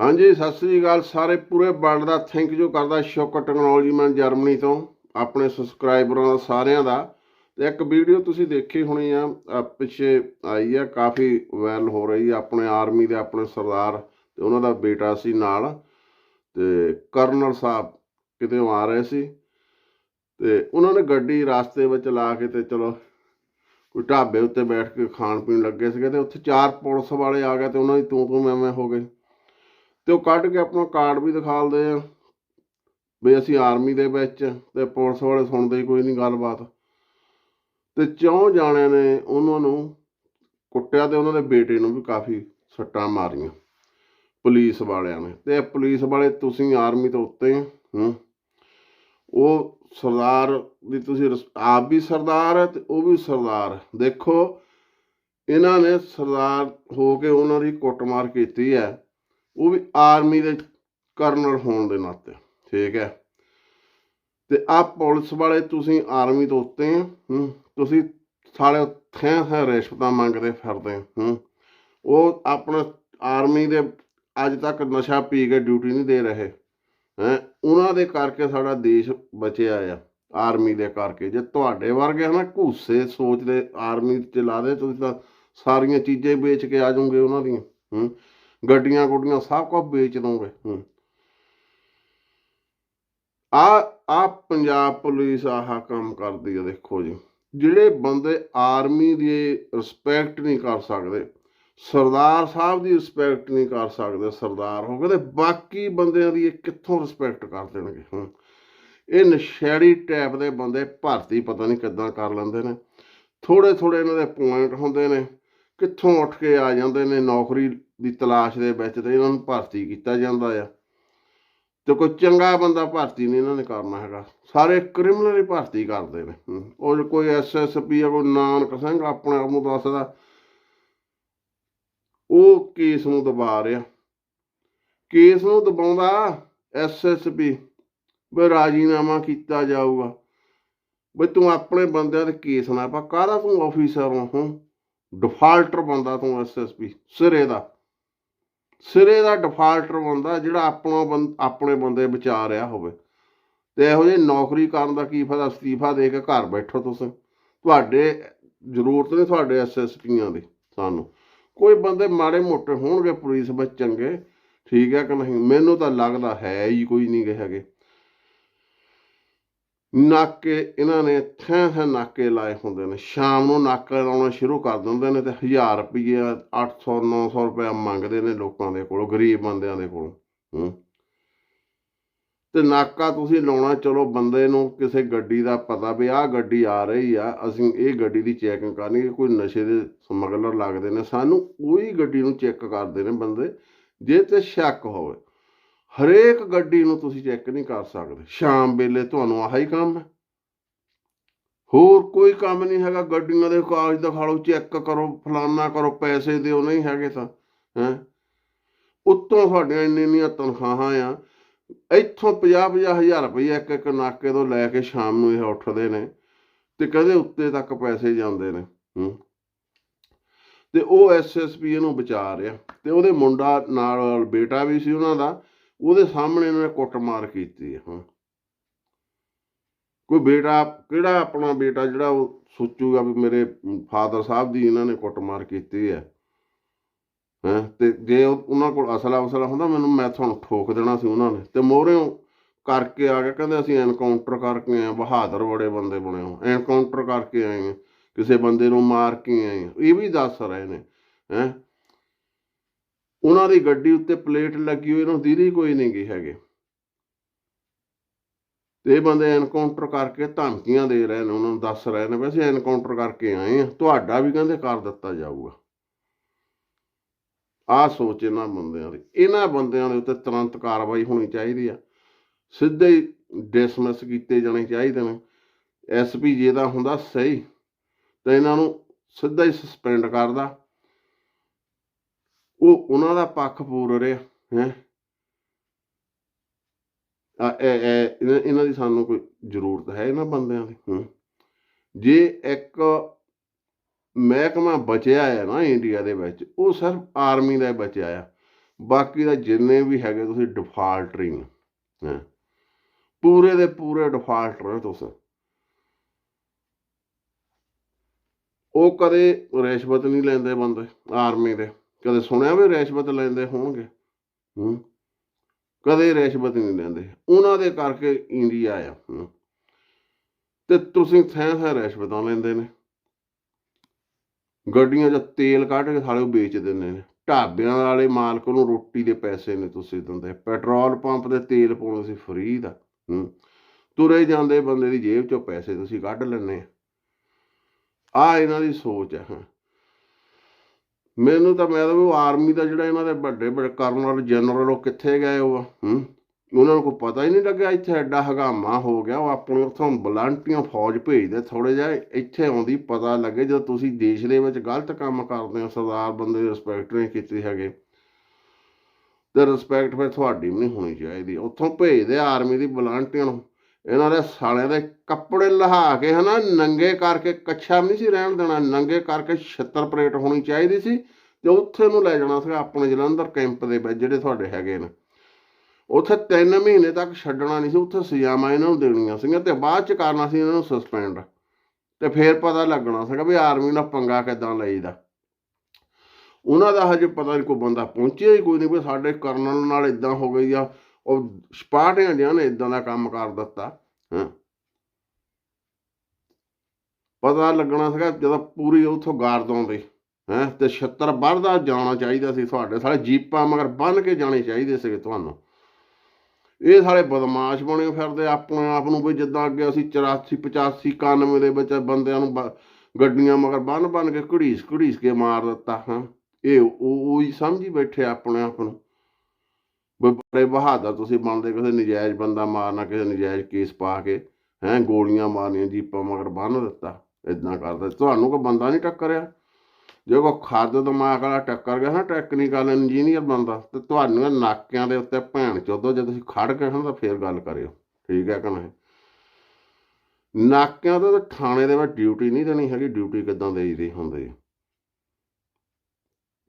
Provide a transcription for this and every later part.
ਹਾਂਜੀ, ਸਤਿ ਸ੍ਰੀ ਅਕਾਲ ਸਾਰੇ ਪੂਰੇ ਵਰਲਡ ਦਾ। ਥੈਂਕ ਯੂ ਕਰਦਾ ਸ਼ੌਕ ਟੈਕਨੋਲੋਜੀ ਮੈਂ ਜਰਮਨੀ ਤੋਂ, ਆਪਣੇ ਸਬਸਕ੍ਰਾਈਬਰਾਂ ਦਾ, ਸਾਰਿਆਂ ਦਾ। ਤੇ ਇੱਕ ਵੀਡੀਓ ਤੁਸੀਂ ਦੇਖੀ ਹੋਣੀ ਆ ਪਿੱਛੇ ਆਈ ਆ, ਕਾਫੀ ਵਾਇਰਲ ਹੋ ਰਹੀ ਆ, ਆਪਣੇ ਆਰਮੀ ਦੇ ਆਪਣੇ ਸਰਦਾਰ ਤੇ ਉਹਨਾਂ ਦਾ ਬੇਟਾ ਸੀ ਨਾਲ। ਤੇ ਕਰਨਲ ਸਾਹਿਬ ਕਿਤੇ ਆ ਰਹੇ ਸੀ। ਤੇ ਉਹਨਾਂ ਨੇ ਗੱਡੀ ਰਾਸਤੇ ਵਿੱਚ ਲਾ ਕੇ ਤੇ ਚਲੋ ਕੋਈ ਢਾਬੇ ਉੱਤੇ ਬੈਠ ਕੇ ਖਾਣ ਪੀਣ ਲੱਗੇ ਸੀਗੇ ਤੇ ਉੱਥੇ ਚਾਰ ਪੁਲਿਸ ਵਾਲੇ ਆ ਗਏ ਤੇ ਉਹਨਾਂ ਦੀ ਤੂੰ ਤੂੰ ਮੈਂ ਮੈਂ ਹੋ ਗਏ। ਤੇ ਉਹ ਕੱਢ ਕੇ ਆਪਣਾ ਕਾਰਡ ਵੀ ਦਿਖਾਲਦੇ ਆ। ਵੀ ਅਸੀਂ ਆਰਮੀ ਦੇ ਵਿੱਚ ਤੇ ਪੁਲਿਸ ਵਾਲੇ ਸੁਣਦੇ ਹੀ ਕੋਈ ਨਹੀਂ ਗੱਲਬਾਤ। ਤੇ ਚੌਂ ਜਾਣਿਆਂ ਨੇ ਉਹਨਾਂ ਨੂੰ ਕੁੱਟਿਆ ਤੇ ਉਹਨਾਂ ਦੇ ਬੇਟੇ ਨੂੰ ਵੀ ਕਾਫੀ ਸੱਟਾਂ ਮਾਰੀਆਂ ਪੁਲਿਸ ਵਾਲਿਆਂ ਨੇ। ਤੇ ਪੁਲਿਸ ਵਾਲੇ ਤੁਸੀਂ ਆਰਮੀ ਤੋਂ ਉੱਤੇ ਹੂੰ। ਉਹ ਸਰਦਾਰ ਦੀ ਤੁਸੀਂ ਆਪ ਵੀ ਸਰਦਾਰ ਹੈ ਤੇ ਉਹ ਵੀ ਸਰਦਾਰ। ਦੇਖੋ, ਇਹਨਾਂ ਨੇ ਸਰਦਾਰ ਹੋ ਕੇ ਉਹਨਾਂ ਦੀ ਕੁੱਟਮਾਰ ਕੀਤੀ ਹੈ। ਉਹ ਵੀ ਆਰਮੀ ਦੇ ਕਰਨਲ ਹੋਣ ਦੇ ਨਾਤੇ, ਠੀਕ ਹੈ। ਤੇ ਆ ਪੁਲਿਸ ਵਾਲੇ ਤੁਸੀਂ ਆਰਮੀ ਤੋਂ ਉੱਤੇ ਹੂੰ, ਤੁਸੀਂ ਸਾਲੇ ਥੈਂ ਥੈਂ ਰਿਸ਼ਵਤਾਂ ਮੰਗਦੇ ਫਿਰਦੇ ਹੂੰ। ਉਹ ਆਪਣਾ ਆਰਮੀ ਦੇ ਅੱਜ ਤੱਕ ਨਸ਼ਾ ਪੀ ਕੇ ਡਿਊਟੀ ਨਹੀਂ ਦੇ ਰਹੇ, ਹੈ। ਉਹਨਾਂ ਦੇ ਕਰਕੇ ਸਾਡਾ ਦੇਸ਼ ਬਚਿਆ ਆ, ਆਰਮੀ ਦੇ ਕਰਕੇ। ਜੇ ਤੁਹਾਡੇ ਵਰਗੇ ਹਨਾ ਘੂਸੇ ਸੋਚਦੇ ਆਰਮੀ ਚ ਲਾ ਦੇ, ਤੁਸੀਂ ਤਾਂ ਸਾਰੀਆਂ ਚੀਜ਼ਾਂ ਵੇਚ ਕੇ ਆ ਜਾਓਗੇ ਉਹਨਾਂ ਦੀਆਂ, ਹੂੰ। ਗੱਡੀਆਂ ਗੁੱਡੀਆਂ ਸਭ ਕੁਝ ਵੇਚ ਦੋਗੇ ਹੂੰ। ਆ ਆ ਪੰਜਾਬ ਪੁਲਿਸ ਆਹ ਕੰਮ ਕਰਦੀ ਆ ਦੇਖੋ ਜੀ। ਜਿਹੜੇ ਬੰਦੇ ਆਰਮੀ ਦੀ ਰਿਸਪੈਕਟ ਨਹੀਂ ਕਰ ਸਕਦੇ, ਸਰਦਾਰ ਸਾਹਿਬ ਦੀ ਰਿਸਪੈਕਟ ਨਹੀਂ ਕਰ ਸਕਦੇ, ਸਰਦਾਰ ਹੋ ਗਏ ਤੇ ਬਾਕੀ ਬੰਦਿਆਂ ਦੀ ਇਹ ਕਿੱਥੋਂ ਰਿਸਪੈਕਟ ਕਰ ਦੇਣਗੇ? ਹੂੰ। ਇਹ ਨਸ਼ੇੜੀ ਟੈਪ ਦੇ ਬੰਦੇ ਭਰਤੀ ਪਤਾ ਨਹੀਂ ਕਿੱਦਾਂ ਕਰ ਲੈਂਦੇ ਨੇ। ਥੋੜੇ ਥੋੜੇ ਇਹਨਾਂ ਦੇ ਪੁਆਇੰਟ ਹੁੰਦੇ ਨੇ। ਕਿੱਥੋਂ ਉੱਠ ਕੇ ਆ ਜਾਂਦੇ ਨੇ ਨੌਕਰੀ ਦੀ ਤਲਾਸ਼ ਦੇ ਵਿੱਚ ਤੇ ਇਹਨਾਂ ਨੂੰ ਭਰਤੀ ਕੀਤਾ ਜਾਂਦਾ ਆ। ਤੇ ਕੋਈ ਚੰਗਾ ਬੰਦਾ ਭਰਤੀ ਨਹੀਂ ਇਹਨਾਂ ਨੇ ਕਰਨਾ ਹੈਗਾ। ਸਾਰੇ ਕ੍ਰਿਮੀਨਲ ਹੀ ਭਰਤੀ ਕਰਦੇ ਨੇ। ਉਹ ਜੋ ਕੋਈ ਐਸਐਸਪੀ ਆ, ਕੋਈ ਨਾਨਕ ਸਿੰਘ ਆਪਣੇ ਆਪ ਨੂੰ ਦੱਸਦਾ, ਉਹ ਕੇਸ ਨੂੰ ਦਬਾ ਰਿਹਾ। ਕੇਸ ਨੂੰ ਦਬਾਉਂਦਾ ਐਸਐਸਪੀ ਵੀ ਰਾਜੀਨਾਮਾ ਕੀਤਾ ਜਾਊਗਾ। ਵੀ ਤੂੰ ਆਪਣੇ ਬੰਦਿਆਂ ਦੇ ਕੇਸ ਨਾ ਪਾ। ਕਾਹਦਾ ਤੂੰ ਆਫੀਸਰ ਹੋ? ਡਿਫਾਲਟਰ ਬੰਦਾ ਤੂੰ ਐਸਐਸਪੀ ਸਿਰੇ ਦਾ। ਸਿਰੇ ਦਾ ਡਿਫਾਲਟਰ ਬੰਦਾ ਜਿਹੜਾ ਆਪਣਾ ਬੰ- ਆਪਣੇ ਬੰਦੇ ਬਚਾ ਰਿਹਾ ਹੋਵੇ। ਤੇ ਇਹੋ ਜਿਹੀ ਨੌਕਰੀ ਕਰਨ ਦਾ ਕੀ ਫਾਇਦਾ? ਅਸਤੀਫਾ ਦੇ ਕੇ ਘਰ ਬੈਠੋ ਤੁਸੀਂ। ਤੁਹਾਡੇ ਜ਼ਰੂਰਤ ਨਹੀਂ ਤੁਹਾਡੇ ਐਸਐਸਪੀਆਂ ਦੀ, ਸਾਨੂੰ। ਕੋਈ ਬੰਦੇ ਮਾੜੇ ਮੋਟੇ ਹੋਣਗੇ, ਪੁਲਿਸ ਵਿੱਚ ਚੰਗੇ, ਠੀਕ ਹੈ ਕਿ ਨਹੀਂ? ਮੈਨੂੰ ਤਾਂ ਲੱਗਦਾ ਹੈ ਹੀ ਕੋਈ ਨਹੀਂ ਹੈਗੇ। ਨਾਕੇ ਇਹਨਾਂ ਨੇ ਥੈਂ ਥੈਂ ਨਾਕੇ ਲਾਏ ਹੁੰਦੇ ਨੇ। ਸ਼ਾਮ ਨੂੰ ਨਾਕੇ ਲਾਉਣਾ ਸ਼ੁਰੂ ਕਰ ਦਿੰਦੇ ਨੇ ਤੇ 1000 ਰੁਪਏ 800 900 ਰੁਪਏ ਮੰਗਦੇ ਨੇ ਲੋਕਾਂ ਦੇ ਕੋਲੋਂ, ਗਰੀਬ ਬੰਦਿਆਂ ਦੇ ਕੋਲੋਂ, ਹੂੰ। ਤੇ ਨਾਕਾ ਤੁਸੀਂ ਲਾਉਣਾ, ਚਲੋ ਬੰਦੇ ਨੂੰ ਕਿਸੇ ਗੱਡੀ ਦਾ ਪਤਾ ਵੀ ਆਹ ਗੱਡੀ ਆ ਰਹੀ ਆ, ਅਸੀਂ ਇਹ ਗੱਡੀ ਦੀ ਚੈਕਿੰਗ ਕਰਨੀ ਕੋਈ ਨਸ਼ੇ ਦੇ ਸਮਗਲਰ ਲੱਗਦੇ ਨੇ, ਸਾਨੂੰ ਉਹੀ ਗੱਡੀ ਨੂੰ ਚੈੱਕ ਕਰਦੇ ਨੇ ਬੰਦੇ, ਜੇ ਤੇ ਸ਼ੱਕ ਹੋਵੇ। ਹਰੇਕ ਗੱਡੀ ਨੂੰ ਤੁਸੀਂ ਚੈੱਕ ਨਹੀਂ ਕਰ ਸਕਦੇ। ਸ਼ਾਮ ਵੇਲੇ ਤੁਹਾਨੂੰ ਆਹੀ ਕੰਮ ਹੈ। ਹੋਰ ਕੋਈ ਕੰਮ ਨਹੀਂ ਹੈਗਾ, ਗੱਡੀਆਂ ਦੇ ਕਾਗਜ਼ ਦਿਖਾ ਲਓ ਚੈੱਕ ਕਰੋ, ਫਲਾਨਾ ਕਰੋ, ਪੈਸੇ ਦਿਓ, ਨਹੀਂ ਹੈਗੇ ਤਾਂ, ਹੈ। ਉੱਤੋਂ ਤੁਹਾਡੀਆਂ ਇੰਨੀਆਂ ਇੰਨੀਆਂ ਤਨਖਾਹਾਂ ਆ। ਇੱਥੋਂ 50 50 ਹਜ਼ਾਰ ਰੁਪਏ ਇੱਕ ਇੱਕ ਨਾਕੇ ਤੋਂ ਲੈ ਕੇ ਸ਼ਾਮ ਨੂੰ ਇਹ ਉੱਠਦੇ ਨੇ ਤੇ ਕਦੇ ਉੱਤੇ ਤੱਕ ਪੈਸੇ ਜਾਂਦੇ ਨੇ ਤੇ ਉਹ ਐਸਐਸਪੀ ਇਹਨੂੰ ਬਚਾ ਰਿਹਾ ਤੇ ਉਹਦੇ ਮੁੰਡਾ ਨਾਲ ਬੇਟਾ ਵੀ ਸੀ ਉਹਨਾਂ ਦਾ। ਉਹਦੇ ਸਾਹਮਣੇ ਇਹਨਾਂ ਨੇ ਕੁੱਟਮਾਰ ਕੀਤੀ ਹੈ ਹਾਂ। ਕੋਈ ਬੇਟਾ, ਕਿਹੜਾ ਆਪਣਾ ਬੇਟਾ ਜਿਹੜਾ ਉਹ ਸੋਚੂਗਾ ਵੀ ਮੇਰੇ ਫਾਦਰ ਸਾਹਿਬ ਦੀ ਇਹਨਾਂ ਨੇ ਕੁੱਟਮਾਰ ਕੀਤੀ ਹੈ ਹੈਂ। ਤੇ ਜੇ ਉਹਨਾਂ ਕੋਲ ਅਸਲਾ ਉਸਲਾ ਹੁੰਦਾ, ਮੈਨੂੰ ਮੈਂ ਤੁਹਾਨੂੰ ਠੋਕ ਦੇਣਾ ਸੀ ਉਹਨਾਂ ਨੇ। ਤੇ ਮੋਹਰਿਓਂ ਕਰਕੇ ਆ ਕੇ ਕਹਿੰਦੇ ਅਸੀਂ ਐਨਕਾਊਂਟਰ ਕਰਕੇ ਆਏ ਬਹਾਦਰ ਬੜੇ ਬੰਦੇ ਬਣੇ ਹੋ ਐਨਕਾਊਂਟਰ ਕਰਕੇ ਆਏ ਹਾਂ ਕਿਸੇ ਬੰਦੇ ਨੂੰ ਮਾਰ ਕੇ ਆਏ ਇਹ ਵੀ ਦੱਸ ਰਹੇ ਨੇ, ਹੈਂ। ਉਹਨਾਂ ਦੀ ਗੱਡੀ ਉੱਤੇ ਪਲੇਟ ਲੱਗੀ ਹੋਈ ਨੂੰ ਦੀਦੀ ਕੋਈ ਨਹੀਂ ਗਈ ਹੈਗੇ। ਤੇ ਇਹ ਬੰਦੇ ਐਨਕਾਊਂਟਰ ਕਰਕੇ ਧਮਕੀਆਂ ਦੇ ਰਹੇ ਨੇ, ਉਹਨਾਂ ਨੂੰ ਦੱਸ ਰਹੇ ਨੇ ਵੈਸੇ ਐਨਕਾਊਂਟਰ ਕਰਕੇ ਆਏ ਆ ਤੁਹਾਡਾ ਵੀ ਕਹਿੰਦੇ ਕਰ ਦਿੱਤਾ ਜਾਊਗਾ। ਆਹ ਸੋਚ ਇਹਨਾਂ ਬੰਦਿਆਂ ਦੀ। ਇਹਨਾਂ ਬੰਦਿਆਂ ਦੇ ਉੱਤੇ ਤੁਰੰਤ ਕਾਰਵਾਈ ਹੋਣੀ ਚਾਹੀਦੀ ਆ। ਸਿੱਧੇ ਹੀ ਡਿਸਮਿਸ ਕੀਤੇ ਜਾਣੇ ਚਾਹੀਦੇ ਨੇ। ਐਸਪੀ ਜੇ ਦਾ ਹੁੰਦਾ ਸਹੀ, ਤਾਂ ਇਹਨਾਂ ਨੂੰ ਸਿੱਧਾ ਹੀ ਸਸਪੈਂਡ ਕਰਦਾ। ਉਹ ਉਹਨਾਂ ਦਾ ਪੱਖ ਪੂਰ ਰਿਹਾ, ਹੈ। ਆ ਇਹਨਾਂ- ਇਹਨਾਂ ਦੀ ਸਾਨੂੰ ਕੋਈ ਜ਼ਰੂਰਤ ਹੈ ਇਹਨਾਂ ਬੰਦਿਆਂ ਦੀ, ਹੂੰ। ਜੇ ਇੱਕ ਮਹਿਕਮਾ ਬਚਿਆ ਹੈ ਨਾ ਇੰਡੀਆ ਦੇ ਵਿੱਚ, ਉਹ ਸਿਰਫ ਆਰਮੀ ਦਾ ਹੀ ਬਚਿਆ ਆ। ਬਾਕੀ ਦਾ ਜਿੰਨੇ ਵੀ ਹੈਗੇ ਤੁਸੀਂ ਡਿਫਾਲਟਰ ਹੀ ਹੈ। ਪੂਰੇ ਦੇ ਪੂਰੇ ਡਿਫਾਲਟਰ ਹੋ ਤੁਸੀਂ। ਉਹ ਕਦੇ ਰਿਸ਼ਵਤ ਨਹੀਂ ਲੈਂਦੇ ਬੰਦੇ ਆਰਮੀ ਦੇ। ਕਦੇ ਸੁਣਿਆ ਵੀ ਰਿਸ਼ਵਤ ਲੈਂਦੇ ਹੋਣਗੇ? ਹੂੰ। ਕਦੇ ਰਿਸ਼ਵਤ ਨਹੀਂ ਲੈਂਦੇ। ਉਹਨਾਂ ਦੇ ਕਰਕੇ ਇੰਡੀਆ ਆ। ਤੇ ਤੁਸੀਂ ਥੈਂ ਥੈਂ ਰਿਸ਼ਵਤਾਂ ਲੈਂਦੇ ਨੇ। ਗੱਡੀਆਂ 'ਚ ਤੇਲ ਕੱਢ ਕੇ ਸਾਲੇ ਵੇਚ ਦਿੰਦੇ ਨੇ। ਢਾਬਿਆਂ ਵਾਲੇ ਮਾਲਕ ਨੂੰ ਰੋਟੀ ਦੇ ਪੈਸੇ ਨੇ ਤੁਸੀਂ ਦਿੰਦੇ। ਪੈਟਰੋਲ ਪੰਪ ਦੇ ਤੇਲ ਪਾਉਣੇ ਸੀ ਫ੍ਰੀ ਦਾ। ਹੂੰ। ਤੁਰੇ ਜਾਂਦੇ ਬੰਦੇ ਦੀ ਜੇਬ 'ਚੋਂ ਪੈਸੇ ਤੁਸੀਂ ਕੱਢ ਲੈਂਦੇ ਆ। ਇਹਨਾਂ ਦੀ ਸੋਚ ਹੈ ਮੈਨੂੰ ਤਾਂ ਮੈਂ ਤਾਂ ਉਹ ਆਰਮੀ ਦਾ ਜਿਹੜਾ ਇਹਨਾਂ ਦੇ ਵੱਡੇ ਵੱਡੇ ਕਰਨਲ, ਜਨਰਲ, ਉਹ ਕਿੱਥੇ ਗਏ ਉਹ, ਹੂੰ? ਉਹਨਾਂ ਨੂੰ ਕੋਈ ਪਤਾ ਹੀ ਨਹੀਂ ਲੱਗਿਆ ਇੱਥੇ ਐਡਾ ਹਗਾਮਾ ਹੋ ਗਿਆ, ਉਹ ਆਪਣੇ ਉੱਥੋਂ ਵਲੰਟੀਆਂ ਫੌਜ ਭੇਜਦੇ ਥੋੜੇ ਜਿਹਾ, ਇੱਥੇ ਆਉਂਦੀ ਪਤਾ ਲੱਗੇ ਜਦੋਂ ਤੁਸੀਂ ਦੇਸ਼ ਦੇ ਵਿੱਚ ਗਲਤ ਕੰਮ ਕਰਦੇ ਹੋ, ਸਰਦਾਰ ਬੰਦੇ ਦੀ ਰਿਸਪੈਕਟ ਨਹੀਂ ਕੀਤੀ ਹੈਗੇ। ਤੇ ਰਿਸਪੈਕਟ ਫਿਰ ਤੁਹਾਡੀ ਵੀ ਨਹੀਂ ਹੋਣੀ ਚਾਹੀਦੀ। ਉੱਥੋਂ ਭੇਜਦੇ ਆਰਮੀ ਦੀ ਵਲੰਟੀਆਂ ਨੂੰ। ਇਹਨਾਂ ਦੇ ਸਾਲਿਆਂ ਦੇ ਕੱਪੜੇ ਲਹਾ ਕੇ ਹਨਾ, ਨੰਗੇ ਕਰਕੇ ਕੱਛਾ ਨਹੀਂ ਸੀ ਰਹਿਣ ਦੇਣਾ, ਨੰਗੇ ਕਰਕੇ ਛੱਤਰ ਪਰੇਡ ਹੋਣੀ ਚਾਹੀਦੀ ਸੀ ਤੇ ਉੱਥੇ ਨੂੰ ਲੈ ਜਾਣਾ ਸੀ ਆਪਣੇ ਜਲੰਧਰ ਕੈਂਪ ਦੇ ਵਿੱਚ ਜਿਹੜੇ ਤੁਹਾਡੇ ਹੈਗੇ ਨੇ। ਉੱਥੇ 3 ਮਹੀਨੇ ਤੱਕ ਛੱਡਣਾ ਨਹੀਂ ਸੀ, ਉੱਥੇ ਸਜ਼ਾਵਾਂ ਇਹਨਾਂ ਨੂੰ ਦੇਣੀਆਂ ਸੀਗੀਆਂ ਤੇ ਬਾਅਦ ਚ ਕਰਨਾ ਸੀ ਇਹਨਾਂ ਨੂੰ ਸਸਪੈਂਡ ਤੇ ਫੇਰ ਪਤਾ ਲੱਗਣਾ ਸੀਗਾ ਵੀ ਆਰਮੀ ਨਾਲ ਪੰਗਾ ਕਿੱਦਾਂ ਲਈਦਾ। ਉਹਨਾਂ ਦਾ ਹਜੇ ਪਤਾ ਨਹੀਂ ਕੋਈ ਬੰਦਾ ਪਹੁੰਚਿਆ ਹੀ ਕੋਈ ਨਹੀਂ ਵੀ ਸਾਡੇ ਕਰਨਲ ਨਾਲ ਇਦਾਂ ਹੋ ਗਈ ਆ ਉਹ ਸਪਾਟਿਆਂ ਜਿਹਾ ਨੇ ਇਦਾਂ ਦਾ ਕੰਮ ਕਰ ਦਿੱਤਾ, ਹਾਂ। ਪਤਾ ਲੱਗਣਾ ਸੀਗਾ ਜਦੋਂ ਪੂਰੀ ਉਥੋਂ ਗਾਰਦ ਆਉਂਦੀ, ਹੈ, ਤੇ 76 ਵੱਧਦਾ ਜਾਣਾ ਚਾਹੀਦਾ ਸੀ ਤੁਹਾਡੇ ਸਾਰੇ ਜੀਪਾਂ ਮਗਰ ਬੰਨ ਕੇ ਜਾਣੇ ਚਾਹੀਦੇ ਸੀਗੇ ਤੁਹਾਨੂੰ। ਇਹ ਸਾਰੇ ਬਦਮਾਸ਼ ਬਣੇ ਫਿਰਦੇ ਆਪਣੇ ਆਪ ਨੂੰ ਵੀ ਜਿੱਦਾਂ ਅੱਗੇ ਅਸੀਂ 84 85 91 ਦੇ ਵਿੱਚ ਬੰਦਿਆਂ ਨੂੰ ਬ- ਗੱਡੀਆਂ ਮਗਰ ਬੰਨ ਬੰਨ ਕੇ ਘੜੀਸ ਘੜੀਸ ਕੇ ਮਾਰ ਦਿੱਤਾ, ਹਾਂ। ਇਹ ਉਹ ਉਹ ਹੀ ਸਮਝੀ ਬੈਠੇ ਆਪਣੇ ਆਪ ਨੂੰ। ਵੀ ਬੜੇ ਬਹਾਦਰ ਤੁਸੀਂ ਬਣਦੇ, ਕਿਸੇ ਨਜਾਇਜ਼ ਬੰਦਾ ਮਾਰਨਾ, ਕਿਸੇ ਨਜਾਇਜ਼ ਕੇਸ ਪਾ ਕੇ, ਹੈਂ, ਗੋਲੀਆਂ ਮਾਰਨੀਆਂ, ਜੀਪਾਂ ਮਗਰ ਬੰਨ ਦਿੱਤਾ ਇਦਾਂ ਕਰਦਾ। ਤੁਹਾਨੂੰ ਕੋਈ ਬੰਦਾ ਨਹੀਂ ਟੱਕਰਿਆ? ਜੇ ਕੋ ਖਾਦ ਦਿਮਾਗ ਵਾਲਾ ਟੱਕਰ ਗਿਆ ਨਾ ਟੈਕਨੀਕਲ ਇੰਜੀਨੀਅਰ ਬੰਦਾ, ਤੇ ਤੁਹਾਨੂੰ ਨਾਕਿਆਂ ਦੇ ਉੱਤੇ ਭੈਣ ਚੋਦੋ, ਜੇ ਤੁਸੀਂ ਖੜ ਕੇ ਹਨ ਤਾਂ ਫੇਰ ਗੱਲ ਕਰਿਓ। ਠੀਕ ਹੈ ਕਿ ਨਹੀਂ? ਨਾਕਿਆਂ ਤੇ ਤਾਂ ਥਾਣੇ ਦੇ ਵਿੱਚ ਡਿਊਟੀ ਨਹੀਂ ਦੇਣੀ ਹੈਗੀ ਡਿਊਟੀ ਕਿਦਾਂ ਦੇਈਦੀ ਹੁੰਦੀ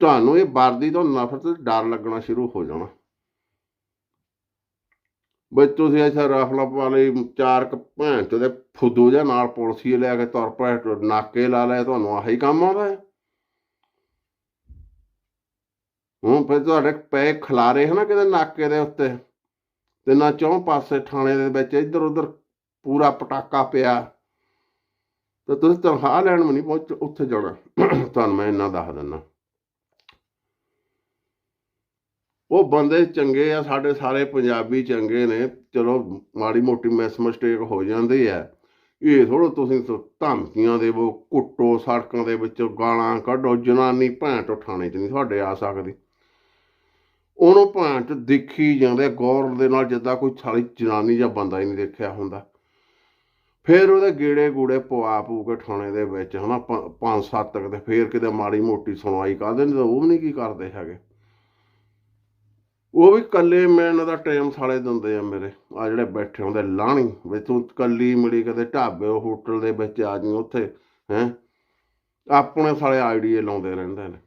ਤੁਹਾਨੂੰ ਇਹ ਵਰਦੀ ਤੋਂ ਨਫ਼ਰਤ, ਡਰ ਲੱਗਣਾ ਸ਼ੁਰੂ ਹੋ ਜਾਣਾ। ਬਈ ਤੁਸੀਂ ਅੱਛਾ ਰਫਲਾ ਵਾਲੇ ਚਾਰ ਕ ਭੈਣ ਚੋਦੇ ਫੁੱਦੂ ਜਿਹਾ ਨਾਲ ਪੁਲਸੀਏ ਲੈ ਕੇ ਤੁਰ ਪਏ, ਨਾਕੇ ਲਾ ਲਏ, ਤੁਹਾਨੂੰ ਆਹੀ ਕੰਮ ਆਉਂਦਾ ਹੈ? ਹੁਣ ਫਿਰ ਤੁਹਾਡੇ ਪੈ ਖਲਾਰੇ ਹਨਾ ਕਿਤੇ ਨਾਕੇ ਦੇ ਉੱਤੇ? ਤੇ ਨਾ ਚੌਂ ਪਾਸੇ ਥਾਣੇ ਦੇ ਵਿੱਚ ਇੱਧਰ ਉੱਧਰ ਪੂਰਾ ਪਟਾਕਾ ਪਿਆ। ਤੇ ਤੁਸੀਂ ਤਨਖਾਹ ਲੈਣ ਵੀ ਨਹੀਂ ਪਹੁੰਚ, ਉੱਥੇ ਜਾਣਾ। ਤੁਹਾਨੂੰ ਮੈਂ ਇੰਨਾ ਦੱਸ ਦਿੰਦਾ। ਉਹ ਬੰਦੇ ਚੰਗੇ ਆ, ਸਾਡੇ ਸਾਰੇ ਪੰਜਾਬੀ ਚੰਗੇ ਨੇ। ਚਲੋ, ਮਾੜੀ ਮੋਟੀ ਮਿਸ ਮਿਸਟੇਕ ਹੋ ਜਾਂਦੀ ਹੈ। ਇਹ ਥੋੜੋ ਤੁਸੀਂ ਧਮਕੀਆਂ ਦੇਵੋ ਕੁੱਟੋ, ਸੜਕਾਂ ਦੇ ਵਿੱਚੋਂ ਗਾਲਾਂ ਕੱਢੋ, ਜਨਾਨੀ ਭੈਣ ਤੋਂ ਥਾਣੇ 'ਚ ਨਹੀਂ ਤੁਹਾਡੇ ਆ ਸਕਦੀ। ਉਹਨੂੰ ਭੈਣ ਚ ਦੇਖੀ ਜਾਂਦੇ ਗੌਰ ਦੇ ਨਾਲ ਜਿੱਦਾਂ ਕੋਈ ਸਾਲੀ ਜਨਾਨੀ ਜਾਂ ਬੰਦਾ ਹੀ ਨਹੀਂ ਦੇਖਿਆ ਹੁੰਦਾ। ਫਿਰ ਉਹਦੇ ਗੇੜੇ ਗੂੜੇ ਪਵਾ ਪੂ ਕੇ ਥਾਣੇ ਦੇ ਵਿੱਚ ਹਨਾ, ਪ- ਪੰਜ ਸੱਤ ਤੱਕ ਤੇ ਫਿਰ ਕਿਤੇ ਮਾੜੀ ਮੋਟੀ ਸੁਣਵਾਈ ਕਰਦੇ ਨੇ ਤਾਂ ਉਹ ਵੀ ਨਹੀਂ ਕੀ ਕਰਦੇ ਹੈਗੇ। ਉਹ ਵੀ ਕੱਲੇ ਇਹਨਾਂ ਦਾ ਟਾਈਮ ਸਾਲੇ ਦਿੰਦੇ ਆ ਮੇਰੇ। ਆ ਜਿਹੜੇ ਬੈਠੇ ਹੁੰਦੇ ਲਾਣੀ ਵੀ ਤੂੰ ਕੱਲੀ ਮਿਲੀ ਕਦੇ ਢਾਬੇ ਹੋਟਲ ਦੇ ਵਿੱਚ ਆ ਜੀ ਉੱਥੇ, ਹੈ। ਆਪਣੇ ਸਾਲੇ ਆਈਡੀਏ ਲਾਉਂਦੇ ਰਹਿੰਦੇ ਨੇ।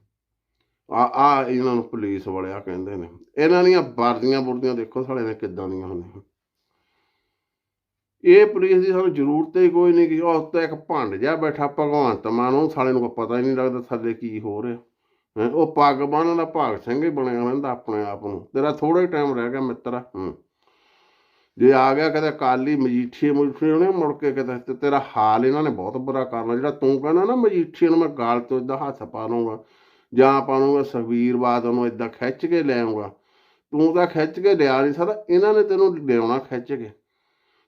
ਆ ਆ ਇਹਨਾਂ ਨੂੰ ਪੁਲਿਸ ਵਾਲਿਆ ਕਹਿੰਦੇ ਨੇ। ਇਹਨਾਂ ਦੀਆਂ ਵਰਦੀਆਂ ਬੁਰਦੀਆਂ ਦੇਖੋ ਸਾਲੇ ਨੇ ਕਿੱਦਾਂ ਦੀਆਂ ਹੁੰਦੀਆਂ। ਇਹ ਪੁਲਿਸ ਦੀ ਸਾਨੂੰ ਜ਼ਰੂਰਤ ਹੀ ਕੋਈ ਨਹੀਂ ਕਿ ਉਹ ਉੱਤੇ ਇੱਕ ਭੰਡ ਜਿਹਾ ਬੈਠਾ, ਭਗਵੰਤ ਮਾਨ, ਉਹ ਸਾਲੇ ਨੂੰ ਕੋਈ ਪਤਾ ਹੀ ਨਹੀਂ ਲੱਗਦਾ ਥੱਲੇ ਕੀ ਹੋ ਰਿਹਾ। ਉਹ ਪੱਗ ਬੰਨ੍ਹਣ ਦਾ ਭਾਗ ਸਿੰਘ ਹੀ ਬਣਿਆ ਰਹਿੰਦਾ ਆਪਣੇ ਆਪ ਨੂੰ। ਤੇਰਾ ਥੋੜਾ ਹੀ ਟਾਈਮ ਰਹਿ ਗਿਆ ਮਿੱਤਰਾ। ਜੇ ਆ ਗਿਆ ਕਦੇ ਕਾਲੀ ਮਜੀਠੀਏ ਮੁਜੀਠੀ ਉਹਨੇ ਮੁੜ ਕੇ ਕਿਤੇ ਤੇ ਤੇਰਾ ਹਾਲ ਇਹਨਾਂ ਨੇ ਬਹੁਤ ਬੁਰਾ ਕਰਨਾ ਜਿਹੜਾ ਤੂੰ ਕਹਿੰਦਾ ਨਾ ਮਜੀਠੀਏ ਨੂੰ ਮੈਂ ਗਾਲ ਤੋਂ ਇਦਾਂ ਹੱਥ ਪਾ ਲਊਂਗਾ, ਜਾਂ ਪਾ ਲਊਂਗਾ ਸੁਖਬੀਰ ਬਾਦ ਉਹਨੂੰ ਇਦਾਂ ਖਿੱਚ ਕੇ ਲੈ ਆਊਂਗਾ। ਤੂੰ ਤਾਂ ਖਿੱਚ ਕੇ ਲਿਆ ਨਹੀਂ ਸਕਦਾ, ਇਹਨਾਂ ਨੇ ਤੈਨੂੰ ਲਿਆਉਣਾ ਖਿੱਚ ਕੇ।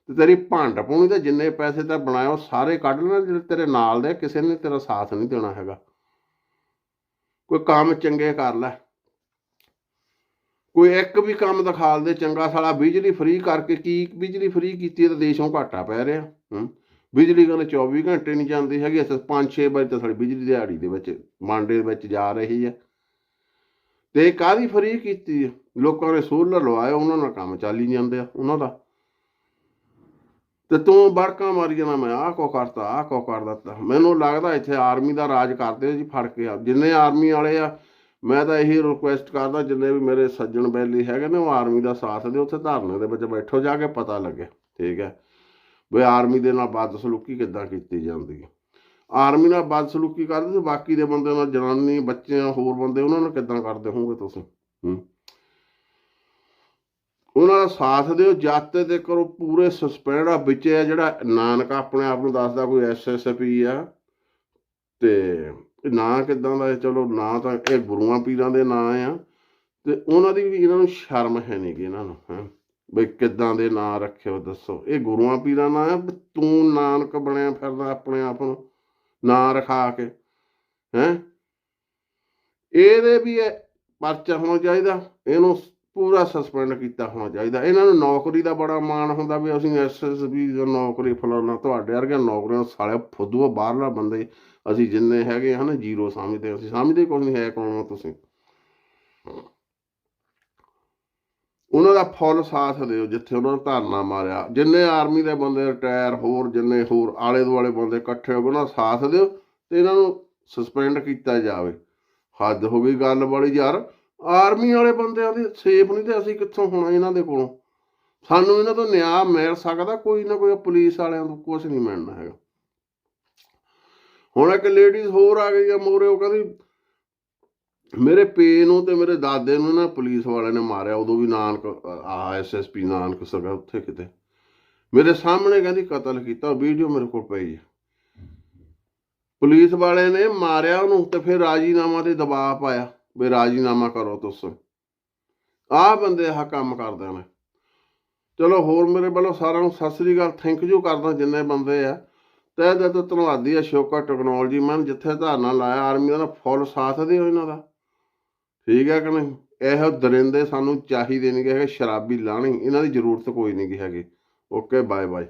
ਤੇ ਤੇਰੀ ਭਾਂਡ ਪਾਉਣੀ ਤੇ ਜਿੰਨੇ ਪੈਸੇ ਤਾਂ ਬਣਾਇਆ ਉਹ ਸਾਰੇ ਕੱਢ ਲੈਣਾ, ਜਿਹੜੇ ਤੇਰੇ ਨਾਲ ਦੇ ਕਿਸੇ ਨੇ ਤੇਰਾ ਸਾਥ ਨਹੀਂ ਦੇਣਾ ਹੈਗਾ। ਕੋਈ ਕੰਮ ਚੰਗੇ ਕਰ ਲੈ। ਕੋਈ ਇੱਕ ਵੀ ਕੰਮ ਦਿਖਾ ਦੇ ਚੰਗਾ, ਸਾਲਾ ਬਿਜਲੀ ਫ੍ਰੀ ਕਰਕੇ ਕੀ ਬਿਜਲੀ ਫ੍ਰੀ ਕੀਤੀ ਹੈ ਤਾਂ ਦੇਸ਼ੋਂ ਘਾਟਾ ਪੈ ਰਿਹਾ, ਹੂੰ। ਬਿਜਲੀ ਕਹਿੰਦੇ 24 ਘੰਟੇ ਨਹੀਂ ਜਾਂਦੀ ਹੈਗੀ, ਅਸੀਂ 5-6 ਵਜੇ ਤਾਂ ਸਾਡੀ ਬਿਜਲੀ ਦਿਹਾੜੀ ਦੇ ਵਿੱਚ, ਮਾਂਡੇ ਦੇ ਵਿੱਚ ਜਾ ਰਹੀ ਹੈ। ਤੇ ਕਾਹਦੀ ਫਰੀ ਕੀਤੀ ਲੋਕਾਂ ਨੇ ਸੋਲਰ ਲਵਾਇਆ, ਉਹਨਾਂ ਨਾਲ ਕੰਮ ਚੱਲ ਹੀ ਜਾਂਦੇ ਆ, ਉਹਨਾਂ ਦਾ। ਤੇ ਤੂੰ ਬੜਕਾ ਮਾਰੀ ਜਾਣਾ ਮੈਂ, ਆਹ ਕੋ ਕਰਤਾ, ਆਹ ਕੋ ਕਰ ਦਿੱਤਾ। ਮੈਨੂੰ ਲੱਗਦਾ ਇੱਥੇ ਆਰਮੀ ਦਾ ਰਾਜ ਕਰਦੇ ਜੀ, ਫੜ ਕੇ ਆ। ਜਿੰਨੇ ਆਰਮੀ ਵਾਲੇ ਆ, ਮੈਂ ਤਾਂ ਇਹੀ ਰਿਕੁਐਸਟ ਕਰਦਾ, ਜਿੰਨੇ ਵੀ ਮੇਰੇ ਸੱਜਣ ਬੈਲੀ ਹੈਗੇ ਨੇ, ਉਹ ਆਰਮੀ ਦਾ ਸਾਥ ਦੇ ਉੱਥੇ ਧਰਨੇ ਦੇ ਵਿੱਚ ਬੈਠੋ, ਜਾ ਕੇ ਪਤਾ ਲੱਗੇ, ਠੀਕ ਹੈ। ਵੀ ਆਰਮੀ ਦੇ ਨਾਲ ਬਦਸਲੂਕੀ ਕਿੱਦਾਂ ਕੀਤੀ ਜਾਂਦੀ ਹੈ। ਆਰਮੀ ਨਾਲ ਬਦਸਲੂਕੀ ਕਰਦੇ ਤੇ ਬਾਕੀ ਦੇ ਬੰਦੇ ਨਾਲ ਜਨਾਨੀ, ਬੱਚਿਆਂ, ਹੋਰ ਬੰਦੇ, ਉਹਨਾਂ ਨਾਲ ਕਿੱਦਾਂ ਕਰਦੇ ਹੋਵੋਗੇ ਤੁਸੀਂ? ਹੂੰ। ਉਹਨਾਂ ਦਾ ਸਾਥ ਦਿਓ ਜਾਤੇ ਤੇ ਕਰੋ ਪੂਰੇ ਸਸਪੈਂਡ ਆ, ਵਿੱਚ ਹੈ ਜਿਹੜਾ ਨਾਨਕ ਆਪਣੇ ਆਪ ਨੂੰ ਦੱਸਦਾ ਕੋਈ ਐਸਐਸਪੀ ਆ, ਤੇ ਇਹ ਨਾਂ ਕਿਦਾਂ ਦਾ ਚਲੋ ਨਾਂ ਤਾਂ ਇਹ ਗੁਰੂਆਂ ਪੀਰਾਂ ਦੇ ਨਾਂ ਆ, ਤੇ ਉਹਨਾਂ ਦੀ ਵੀ ਇਹਨਾਂ ਨੂੰ ਸ਼ਰਮ ਹੈ ਨਹੀਂ ਇਹਨਾਂ ਨੂੰ, ਹੈ? ਬਈ ਕਿੱਦਾਂ ਦੇ ਨਾਂ ਰੱਖਿਓ ਦੱਸੋ। ਇਹ ਗੁਰੂਆਂ ਪੀਰਾਂ ਨਾਂ ਆ ਤੂੰ ਨਾਨਕ ਬਣਿਆ ਫਿਰਦਾ ਆਪਣੇ ਆਪ ਨੂੰ, ਨਾਂ ਰਖਾ ਕੇ, ਹੈ? ਇਹਦੇ ਵੀ ਇਹ ਪਰਚਾ ਹੋਣਾ ਚਾਹੀਦਾ, ਇਹਨੂੰ ਪੂਰਾ ਸਸਪੈਂਡ ਕੀਤਾ ਹੋਣਾ ਚਾਹੀਦਾ। ਇਹਨਾਂ ਨੂੰ ਨੌਕਰੀ ਦਾ ਬੜਾ ਮਾਣ ਹੁੰਦਾ ਵੀ ਅਸੀਂ ਐਸਐਸਬੀ ਦੀ ਨੌਕਰੀ ਫਲਾਣਾ ਤੁਹਾਡੇ ਵਰਗੇ ਨੌਕਰੀਆਂ ਸਾਲੇ ਫੁੱਦੂ ਬਾਹਰਲਾ ਬੰਦੇ ਅਸੀਂ ਜਿੰਨੇ ਹੈਗੇ ਹਨ ਜ਼ੀਰੋ ਸਮਝਦੇ ਅਸੀਂ ਸਮਝਦੇ ਕੁਝ ਨਹੀਂ ਹੈ ਕੌਣ ਹੋ ਤੁਸੀਂ। ਉਹਨਾਂ ਦਾ ਫੁੱਲ ਸਾਥ ਦਿਓ ਜਿੱਥੇ ਉਹਨਾਂ ਨੇ ਧਰਨਾ ਮਾਰਿਆ। ਜਿੰਨੇ ਆਰਮੀ ਦੇ ਬੰਦੇ ਰਿਟਾਇਰ ਹੋਰ, ਜਿੰਨੇ ਹੋਰ ਆਲੇ ਦੁਆਲੇ ਬੰਦੇ ਇਕੱਠੇ ਹੋ ਗਏ ਉਹਨਾਂ ਦਾ ਸਾਥ ਦਿਓ ਤੇ ਇਹਨਾਂ ਨੂੰ ਸਸਪੈਂਡ ਕੀਤਾ ਜਾਵੇ। ਹੱਦ ਹੋ ਗਈ ਗੱਲ ਵਾਲੀ ਯਾਰ। ਆਰਮੀ ਵਾਲੇ ਬੰਦਿਆਂ ਦੀ ਸੇਫ ਨਹੀਂ ਤੇ ਅਸੀਂ ਕਿੱਥੋਂ ਹੋਣਾ ਇਹਨਾਂ ਦੇ ਕੋਲੋਂ? ਸਾਨੂੰ ਇਹਨਾਂ ਤੋਂ ਨਿਆਂ ਮਿਲ ਸਕਦਾ, ਕੋਈ ਨਾ ਕੋਈ ਪੁਲਿਸ ਵਾਲਿਆਂ ਤੋਂ ਕੁਝ ਨਹੀਂ ਮਿਲਣਾ ਹੈਗਾ। ਹੁਣ ਇੱਕ ਲੇਡੀਜ਼ ਹੋਰ ਆ ਗਈ ਆ ਮੋਰੇ, ਉਹ ਕਹਿੰਦੀ, ਮੇਰੇ ਪੇ ਨੂੰ ਤੇ ਮੇਰੇ ਦਾਦੇ ਨੂੰ ਨਾ ਪੁਲਿਸ ਵਾਲਿਆਂ ਨੇ ਮਾਰਿਆ, ਉਦੋਂ ਵੀ ਨਾਨਕ ਆ ਐਸਐਸਪੀ ਨਾਨਕ ਸਗਾ ਉੱਥੇ ਕਿਤੇ। ਮੇਰੇ ਸਾਹਮਣੇ ਕਹਿੰਦੀ, ਕਤਲ ਕੀਤਾ, ਵੀਡੀਓ ਮੇਰੇ ਕੋਲ ਪਈ ਹੈ ਪੁਲਿਸ ਵਾਲੇ ਨੇ ਮਾਰਿਆ ਉਹਨੂੰ ਤੇ ਫਿਰ ਰਾਜੀਨਾਮਾ ਤੇ ਦਬਾਅ ਪਾਇਆ। ਵੀ ਰਾਜੀਨਾਮਾ ਕਰੋ ਤੁਸੀਂ। ਆਹ ਬੰਦੇ ਆਹ ਕੰਮ ਕਰਦੇ ਨੇ। ਚਲੋ ਹੋਰ ਮੇਰੇ ਵੱਲੋਂ ਸਾਰਿਆਂ ਨੂੰ ਸਤਿ ਸ੍ਰੀ ਅਕਾਲ ਥੈਂਕ ਯੂ ਕਰਦਾ ਜਿੰਨੇ ਬੰਦੇ ਆ। ਤਹਿ ਦਿਲ ਤੋਂ ਧੰਨਵਾਦੀ ਅਸ਼ੋਕਾ ਸ਼ੋਕਾ ਟੈਕਨੋਲੋਜੀ ਮੈਂ ਜਿੱਥੇ ਧਾਰਨਾ ਲਾਇਆ ਆਰਮੀ ਦਾ ਫੁੱਲ ਸਾਥ ਦਿਓ ਇਹਨਾਂ ਦਾ। ਠੀਕ ਹੈ ਕਿ ਨਹੀਂ? ਇਹੋ ਦਰਿੰਦੇ ਸਾਨੂੰ ਚਾਹੀਦੇ ਨਹੀਂ ਹੈਗੇ ਸ਼ਰਾਬੀ ਲਾਣੀ ਇਹਨਾਂ ਦੀ ਜ਼ਰੂਰਤ ਕੋਈ ਨਹੀਂ ਹੈਗੀ। Okay bye bye